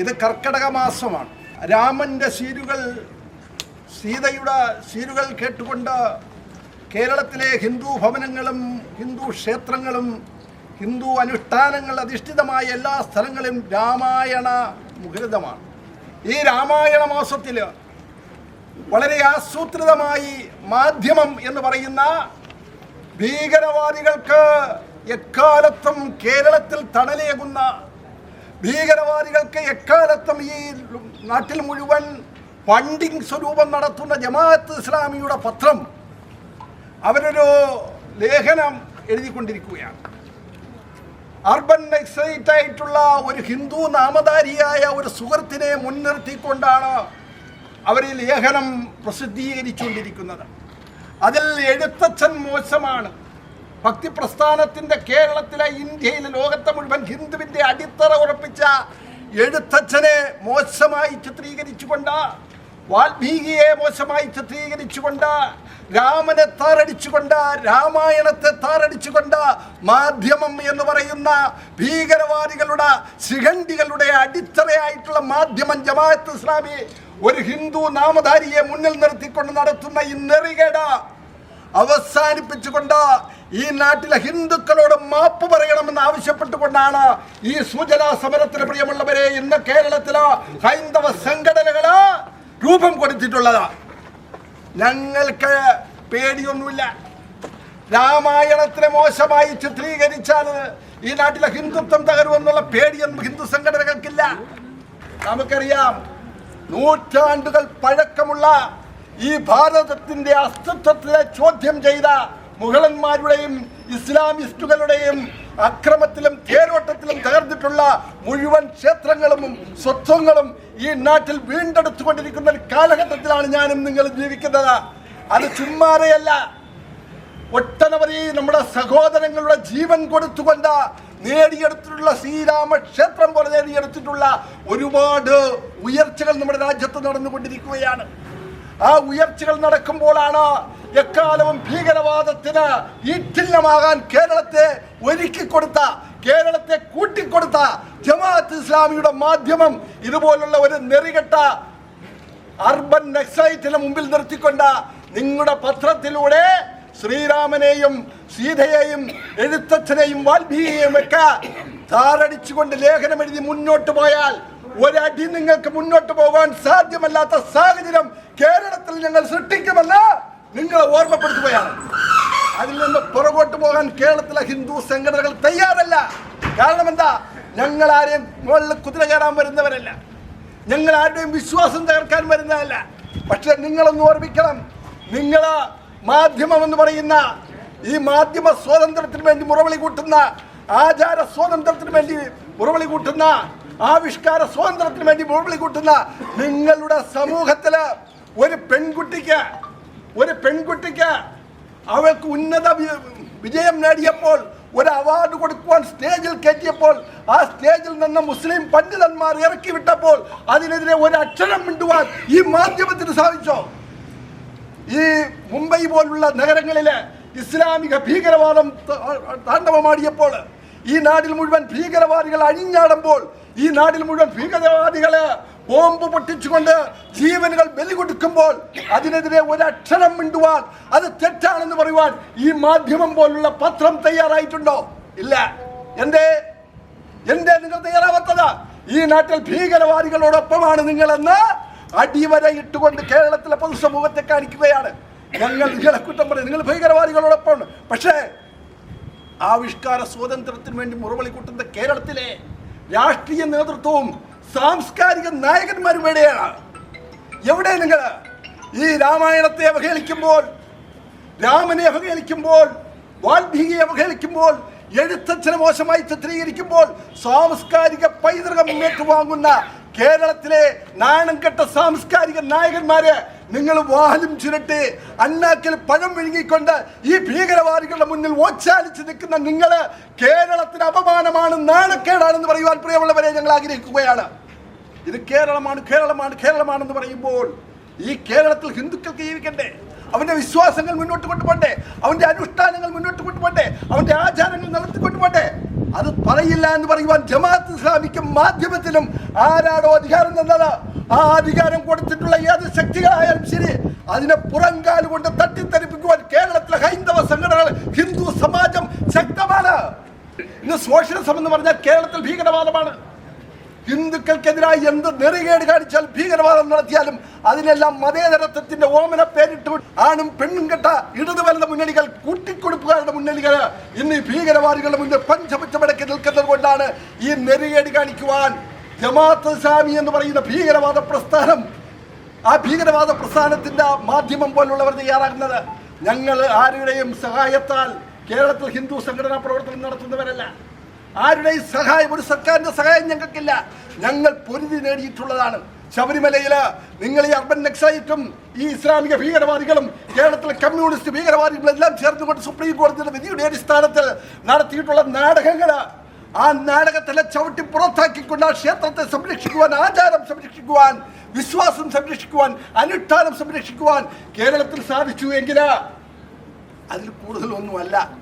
ഇത് കർക്കടക മാസമാണ്. രാമന്റെ സീരുകൾ സീതയുടെ സീരുകൾ കേട്ടുകൊണ്ട് കേരളത്തിലെ ഹിന്ദു ഭവനങ്ങളും ഹിന്ദു ക്ഷേത്രങ്ങളും ഹിന്ദു അനുഷ്ഠാനങ്ങൾ അധിഷ്ഠിതമായ എല്ലാ സ്ഥലങ്ങളും രാമായണ മുഖരിതമാണ്. ഈ രാമായണ മാസത്തിൽ വളരെ ആസൂത്രിതമായി മാധ്യമം എന്ന് പറയുന്ന ഭീകരവാദികൾക്ക് എക്കാലത്തും കേരളത്തിൽ തണലേകുന്ന ഭീകരവാദികൾക്ക് എക്കാലത്തും ഈ നാട്ടിൽ മുഴുവൻ ഫണ്ടിങ് സ്വരൂപം നടത്തുന്ന ജമാഅത്ത് ഇസ്ലാമിയുടെ പത്രം അവരൊരു ലേഖനം എഴുതിക്കൊണ്ടിരിക്കുകയാണ്. അർബൻ എക്സൈറ്റ് ആയിട്ടുള്ള ഒരു ഹിന്ദു നാമധാരിയായ ഒരു സുഹൃത്തിനെ മുൻനിർത്തിക്കൊണ്ടാണ് അവർ ലേഖനം പ്രസിദ്ധീകരിച്ചുകൊണ്ടിരിക്കുന്നത്. അതിൽ എഴുത്തച്ഛൻ മോശമാണ്. ഭക്തി പ്രസ്ഥാനത്തിന്റെ കേരളത്തിലെ ഇന്ത്യയിലെ ലോകത്തെ മുഴുവൻ ഹിന്ദുവിന്റെ അടിത്തറ ഉറപ്പിച്ച എഴുത്തച്ഛനെ മോശമായി ചിത്രീകരിച്ചുകൊണ്ട് വാൽമീകിയെ മോശമായി ചിത്രീകരിച്ചുകൊണ്ട് രാമനെ താറടിച്ചുകൊണ്ട് രാമായണത്തെ താറടിച്ചുകൊണ്ട് മാധ്യമം എന്ന് പറയുന്ന ഭീകരവാദികളുടെ ശിഖണ്ഡികളുടെ അടിത്തറയായിട്ടുള്ള മാധ്യമം ജമാഅത്ത് ഇസ്ലാമി ഒരു ഹിന്ദു നാമധാരിയെ മുന്നിൽ നിർത്തിക്കൊണ്ട് നടത്തുന്ന ഈ നെറികേട് അവസാനിപ്പിച്ചുകൊണ്ട് ഈ നാട്ടിലെ ഹിന്ദുക്കളോട് മാപ്പ് പറയണമെന്ന് ആവശ്യപ്പെട്ടുകൊണ്ടാണ് ഈ സൂചനാ സമരത്തിന് പ്രിയമുള്ളവരെ ഇന്ന് കേരളത്തിലെ ഹൈന്ദവ സംഘടനകൾ രൂപം കൊടുത്തിട്ടുള്ളത്. ഞങ്ങൾക്ക് പേടിയൊന്നുമില്ല. രാമായണത്തിനെ മോശമായി ചിത്രീകരിച്ചാൽ ഈ നാട്ടിലെ ഹിന്ദുത്വം തകരുമെന്നുള്ള പേടിയൊന്നും ഹിന്ദു സംഘടനകൾക്കില്ല. നമുക്കറിയാം നൂറ്റാണ്ടുകൾ പഴക്കമുള്ള ഈ ഭാരതത്തിന്റെ അസ്തിത്വത്തിലെ ചോദ്യം ചെയ്ത മുഗളന്മാരുടെയും ഇസ്ലാമിസ്റ്റുകളുടെയും അക്രമത്തിലും തേരോട്ടത്തിലും തകർന്നിട്ടുള്ള മുഴുവൻ ക്ഷേത്രങ്ങളും സ്വത്വങ്ങളും ഈ നാട്ടിൽ വീണ്ടെടുത്തുകൊണ്ടിരിക്കുന്ന ഒരു കാലഘട്ടത്തിലാണ് ഞാനും നിങ്ങൾ ജീവിക്കുന്നത്. അത് ചുമ്മാതെയല്ല. ഒട്ടനവധി നമ്മുടെ സഹോദരങ്ങളുടെ ജീവൻ കൊടുത്തുകൊണ്ട് നേടിയെടുത്തിട്ടുള്ള ശ്രീരാമ ക്ഷേത്രം പോലെ നേടിയെടുത്തിട്ടുള്ള ഒരുപാട് ഉയർച്ചകൾ നമ്മുടെ രാജ്യത്ത് നടന്നുകൊണ്ടിരിക്കുകയാണ്. ആ ഉയർച്ചകൾ നടക്കുമ്പോഴാണ് എക്കാലവും ഭീകരവാദത്തിന് ഈറ്റില്ലമാകാൻ കേരളത്തെ ഒരുക്കി കൊടുത്ത കേരളത്തെ കൂട്ടിക്കൊടുത്ത ജമാഅത്ത് ഇസ്ലാമിയുടെ മാധ്യമം ഇതുപോലുള്ള ഒരു നെറികെട്ട അർബൻ നക്സൈറ്റിന് മുമ്പിൽ നിർത്തിക്കൊണ്ട് നിങ്ങളുടെ പത്രത്തിലൂടെ ശ്രീരാമനെയും സീതയെയും എഴുത്തച്ഛനെയും വാൽമീകിയെയും ഒക്കെ താറടിച്ചുകൊണ്ട് ലേഖനം എഴുതി മുന്നോട്ട് പോയാൽ ഒരടി നിങ്ങൾക്ക് മുന്നോട്ട് പോകാൻ സാധ്യമല്ലാത്ത സാഹചര്യം കേരളത്തിൽ ഞങ്ങൾ സൃഷ്ടിക്കുമെന്ന് നിങ്ങൾ ഓർമ്മപ്പെടുത്തുകയാണ്. അതിൽ നിന്ന് പുറകോട്ട് പോകാൻ കേരളത്തിലെ ഹിന്ദു സംഘടനകൾ തയ്യാറല്ല. കാരണം എന്താ? ഞങ്ങൾ ആരെയും മുകളിൽ കുതിര കയറാൻ വരുന്നവരല്ല. ഞങ്ങൾ ആരുടെയും വിശ്വാസം തകർക്കാൻ വരുന്നതല്ല. പക്ഷെ നിങ്ങളൊന്ന് ഓർമ്മിക്കണം. നിങ്ങൾ മാധ്യമം എന്ന് പറയുന്ന ഈ മാധ്യമ സ്വാതന്ത്ര്യത്തിന് വേണ്ടി മുറവിളി കൂട്ടുന്ന ആചാര സ്വാതന്ത്ര്യത്തിന് വേണ്ടി മുറവിളി കൂട്ടുന്ന ആവിഷ്കാര സ്വാതന്ത്ര്യത്തിന് വേണ്ടി മുറവിളി കൂട്ടുന്ന നിങ്ങളുടെ സമൂഹത്തിൽ ഒരു പെൺകുട്ടിക്ക് ഒരു പെൺകുട്ടിക്ക് അവൾക്ക് ഉന്നത വിജയം നേടിയപ്പോൾ ഒരു അവാർഡ് കൊടുക്കുവാൻ സ്റ്റേജിൽ കയറ്റിയപ്പോൾ ആ സ്റ്റേജിൽ നിന്ന് മുസ്ലിം പണ്ഡിതന്മാർ ഇറക്കി വിട്ടപ്പോൾ അതിനെതിരെ ഒരു അക്ഷരം മിണ്ടുവാൻ ഈ മാധ്യമത്തിന് സാധിച്ചോ? ഈ മുംബൈ പോലുള്ള നഗരങ്ങളിലെ ഇസ്ലാമിക ഭീകരവാദം താണ്ഡവമാടിയപ്പോൾ ഈ നാടിൽ മുഴുവൻ ഭീകരവാദികൾ അഴിഞ്ഞാടുമ്പോൾ ഈ നാടിൽ മുഴുവൻ ഭീകരവാദികൾ ബോംബ് പൊട്ടിച്ചുകൊണ്ട് ജീവനുകൾ ബലി കൊടുക്കുമ്പോൾ അതിനെതിരെ ഒരക്ഷരം മിണ്ടുവാൻ അത് തെറ്റാണെന്ന് പറയുവാൻ ഈ മാധ്യമം പോലുള്ള പത്രം തയ്യാറായിട്ടുണ്ടോ? ഇല്ല. എന്തേ? എന്തേ നിങ്ങൾ തയ്യാറാവാത്തത്? ഈ നാട്ടിൽ ഭീകരവാദികളോടൊപ്പമാണ് നിങ്ങളെന്ന് അടിവര ഇട്ടുകൊണ്ട് കേരളത്തിലെ പൊതുസമൂഹത്തെ കാണിക്കുകയാണ്. ഞങ്ങൾ നിങ്ങളെ കുറ്റം പറയും. നിങ്ങൾ ഭീകരവാദികളോടൊപ്പമാണ്. പക്ഷേ ആവിഷ്കാര സ്വാതന്ത്ര്യത്തിന് വേണ്ടി മുറവിളി കൂട്ടുന്ന കേരളത്തിലെ രാഷ്ട്രീയ നേതൃത്വവും സാംസ്കാരിക നായകന്മാരും എവിടെയാണ് എവിടെ നിങ്ങൾ ഈ രാമായണത്തെ അവഹേളിക്കുമ്പോൾ രാമനെ അവഹേളിക്കുമ്പോൾ വാൽമീകിയെ അവഹേളിക്കുമ്പോൾ എഴുത്തച്ഛനെ മോശമായി ചിത്രീകരിക്കുമ്പോൾ സാംസ്കാരിക പൈതൃകം ഏറ്റുവാങ്ങുന്ന കേരളത്തിലെ നാണം കെട്ട സാംസ്കാരിക നായകന്മാരെ നിങ്ങൾ വാഹനം ചുരുട്ടി അണ്ണാക്കിൽ പഴം വിഴുങ്ങിക്കൊണ്ട് ഈ ഭീകരവാദികളുടെ മുന്നിൽ ഓച്ചാലിച്ച് നിൽക്കുന്ന നിങ്ങൾ കേരളത്തിന് അപമാനമാണ് നാണക്കേടാണെന്ന് പറയുവാൻ പ്രിയമുള്ളവരെ ഞങ്ങൾ ആഗ്രഹിക്കുകയാണ്. ഇത് കേരളമാണ് കേരളമാണ് കേരളമാണെന്ന് പറയുമ്പോൾ ഈ കേരളത്തിൽ ഹിന്ദുക്കൾക്ക് ജീവിക്കണ്ടേ? അവന്റെ വിശ്വാസങ്ങൾ മുന്നോട്ട് കൊണ്ടുപോട്ടെ അവന്റെ അനുഷ്ഠാനങ്ങൾ മുന്നോട്ട് കൊണ്ടുപോട്ടെ അവന്റെ ആചാരങ്ങൾ നടത്തിക്കൊണ്ടുപോട്ടെ പറയില്ല എന്ന് പറയുവാൻ ജമാഅത്ത് ഇസ്ലാമിക്കും മാധ്യമത്തിനും ആരാണോ അധികാരം തന്നത്? ആ അധികാരം കൊടുത്തിട്ടുള്ള ഏത് ശക്തികളായാലും ശരി അതിനെ പുറങ്കാൽ കൊണ്ട് തട്ടിത്തെറിപ്പിക്കുവാൻ കേരളത്തിലെ ഹൈന്ദവ സംഘടനകൾ ഹിന്ദു സമാജം ശക്തമാണ്. ഇന്ന് സോഷ്യലിസം എന്ന് പറഞ്ഞാൽ കേരളത്തിൽ ഭീകരവാദമാണ്. ഹിന്ദുക്കൾക്കെതിരായി എന്ത് നെറികേട് കാണിച്ചാൽ ഭീകരവാദം നടത്തിയാലും അതിനെല്ലാം മതേതരത്വത്തിന്റെ ഓമന പേരിട്ട് ആണും പെണ്ണും കെട്ട ഇടതു വലത മുന്നണികൾ കൂട്ടിക്കൊടുപ്പുകാരുടെ മുന്നണികൾ ഇന്ന് ഭീകരവാദികളുടെ മുന്നിൽ പഞ്ചപച്ചമടക്കി നിൽക്കുന്നത് കൊണ്ടാണ് ഈ നെറികേട് കാണിക്കുവാൻ ജമാഅത്ത് ഇസ്ലാമി എന്ന് പറയുന്ന ഭീകരവാദ പ്രസ്ഥാനം. ആ ഭീകരവാദ പ്രസ്ഥാനത്തിന്റെ മാധ്യമം പോലുള്ളവർ തയ്യാറാകുന്നത് ഞങ്ങൾ ആരുടെയും സഹായത്താൽ കേരളത്തിൽ ഹിന്ദു സംഘടനാ പ്രവർത്തനം നടത്തുന്നവരല്ല. ആരുടെയും സഹായം ഒരു സർക്കാരിന്റെ സഹായം ഞങ്ങൾക്കില്ല. ഞങ്ങൾ പൊരുതി നേടിയിട്ടുള്ളതാണ്. ശബരിമലയിൽ നിങ്ങൾ ഈ അർബൻ നക്സൈറ്റും ഈ ഇസ്ലാമിക ഭീകരവാദികളും കേരളത്തിലെ കമ്മ്യൂണിസ്റ്റ് ഭീകരവാദികളും എല്ലാം ചേർന്നുകൊണ്ട് സുപ്രീം കോടതിയുടെ വിധിയുടെ അടിസ്ഥാനത്തിൽ നടത്തിയിട്ടുള്ള നാടകങ്ങൾ ആ നാടകത്തിലെ ചവിട്ടി പുറത്താക്കിക്കൊണ്ട് ആ ക്ഷേത്രത്തെ സംരക്ഷിക്കുവാൻ ആചാരം സംരക്ഷിക്കുവാൻ വിശ്വാസം സംരക്ഷിക്കുവാൻ അനുഷ്ഠാനം സംരക്ഷിക്കുവാൻ കേരളത്തിൽ സാധിച്ചു എങ്കിൽ അതിൽ കൂടുതലൊന്നുമല്ല.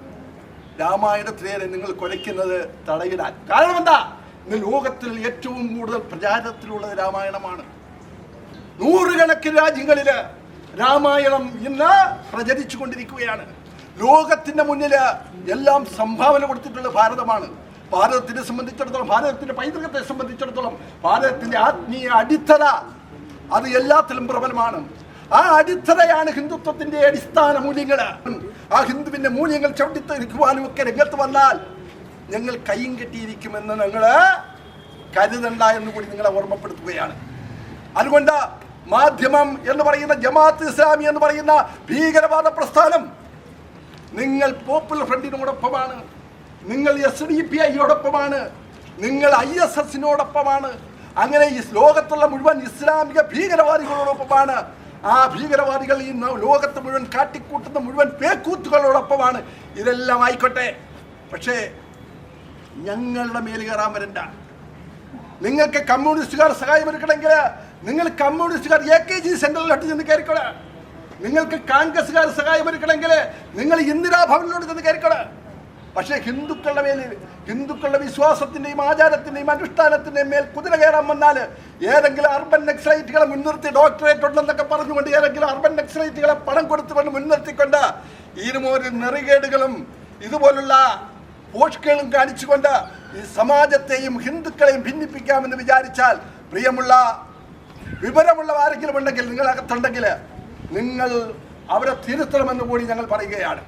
രാമായണത്തിലേറെ നിങ്ങൾ കൊലയ്ക്കുന്നത് തടയിടാൻ. കാരണം എന്താ ഇന്ന് ലോകത്തിൽ ഏറ്റവും കൂടുതൽ പ്രചാരത്തിലുള്ളത് രാമായണമാണ്. നൂറുകണക്കിന് രാജ്യങ്ങളിൽ രാമായണം ഇന്ന് പ്രചരിച്ചു കൊണ്ടിരിക്കുകയാണ്. ലോകത്തിന്റെ മുന്നിൽ എല്ലാം സംഭാവന കൊടുത്തിട്ടുള്ള ഭാരതമാണ്. ഭാരതത്തിനെ സംബന്ധിച്ചിടത്തോളം ഭാരതത്തിന്റെ പൈതൃകത്തെ സംബന്ധിച്ചിടത്തോളം ഭാരതത്തിന്റെ ആത്മീയ അടിത്തറ അത് എല്ലാത്തിലും പ്രബലമാണ്. ആ അടിത്തറയാണ് ഹിന്ദുത്വത്തിന്റെ അടിസ്ഥാന മൂല്യങ്ങൾ. ആ ഹിന്ദുവിന്റെ മൂല്യങ്ങൾ ചവിട്ടിത്തെറിക്കുവാനും ഒക്കെ രംഗത്ത് വന്നാൽ ഞങ്ങൾ കൈയും കെട്ടിയിരിക്കുമെന്ന് ഞങ്ങൾ കരുതണ്ട എന്ന് കൂടി നിങ്ങളെ ഓർമ്മപ്പെടുത്തുകയാണ്. അതുകൊണ്ട് മാധ്യമം എന്ന് പറയുന്ന ജമാഅത്ത് ഇസ്ലാമി എന്ന് പറയുന്ന ഭീകരവാദ പ്രസ്ഥാനം നിങ്ങൾ പോപ്പുലർ ഫ്രണ്ടിനോടൊപ്പമാണ് നിങ്ങൾ എസ് ഡി പി ഐയോടൊപ്പമാണ് നിങ്ങൾ ഐ എസ് എസിനോടൊപ്പമാണ് അങ്ങനെ ഈ ലോകത്തുള്ള മുഴുവൻ ഇസ്ലാമിക ഭീകരവാദികളോടൊപ്പമാണ് ആ ഭീകരവാദികൾ ഈ ലോകത്ത് മുഴുവൻ കാട്ടിക്കൂട്ടുന്ന മുഴുവൻ പേക്കൂത്തുകളോടൊപ്പമാണ് ഇതെല്ലാം ആയിക്കോട്ടെ. പക്ഷേ ഞങ്ങളുടെ മേൽ കയറാൻ വരണ്ട. നിങ്ങൾക്ക് കമ്മ്യൂണിസ്റ്റുകാർ സഹായമൊരുക്കണമെങ്കിൽ നിങ്ങൾ കമ്മ്യൂണിസ്റ്റുകാർ എ കെ ജി സെന്ററിലോട്ട് ചെന്ന് കയറിക്കോളാം. നിങ്ങൾക്ക് കോൺഗ്രസ്സുകാർ സഹായമൊരുക്കണമെങ്കിൽ നിങ്ങൾ ഇന്ദിരാഭവനിലോട്ട് ചെന്ന് കയറിക്കോളെ. പക്ഷേ ഹിന്ദുക്കളുടെ മേൽ ഹിന്ദുക്കളുടെ വിശ്വാസത്തിന്റെയും ആചാരത്തിന്റെയും അനുഷ്ഠാനത്തിന്റെയും മേൽ കുതിര കയറാൻ വന്നാൽ ഏതെങ്കിലും അർബൻ നക്സലൈറ്റുകളെ മുൻനിർത്തി ഡോക്ടറേറ്റ് ഉണ്ടെന്നൊക്കെ പറഞ്ഞുകൊണ്ട് ഏതെങ്കിലും അർബൻ നക്സലൈറ്റുകളെ പണം കൊടുത്തുകൊണ്ട് മുൻനിർത്തിക്കൊണ്ട് ഇതുമൊരു നെറികേടുകളും ഇതുപോലുള്ള പോഷ്കളും കാണിച്ചുകൊണ്ട് ഈ സമാജത്തെയും ഹിന്ദുക്കളെയും ഭിന്നിപ്പിക്കാമെന്ന് വിചാരിച്ചാൽ പ്രിയമുള്ള വിവരമുള്ള ആരെങ്കിലും ഉണ്ടെങ്കിൽ നിങ്ങളകത്തുണ്ടെങ്കിൽ നിങ്ങൾ അവരെ തിരുത്തണമെന്ന് കൂടി ഞങ്ങൾ പറയുകയാണ്.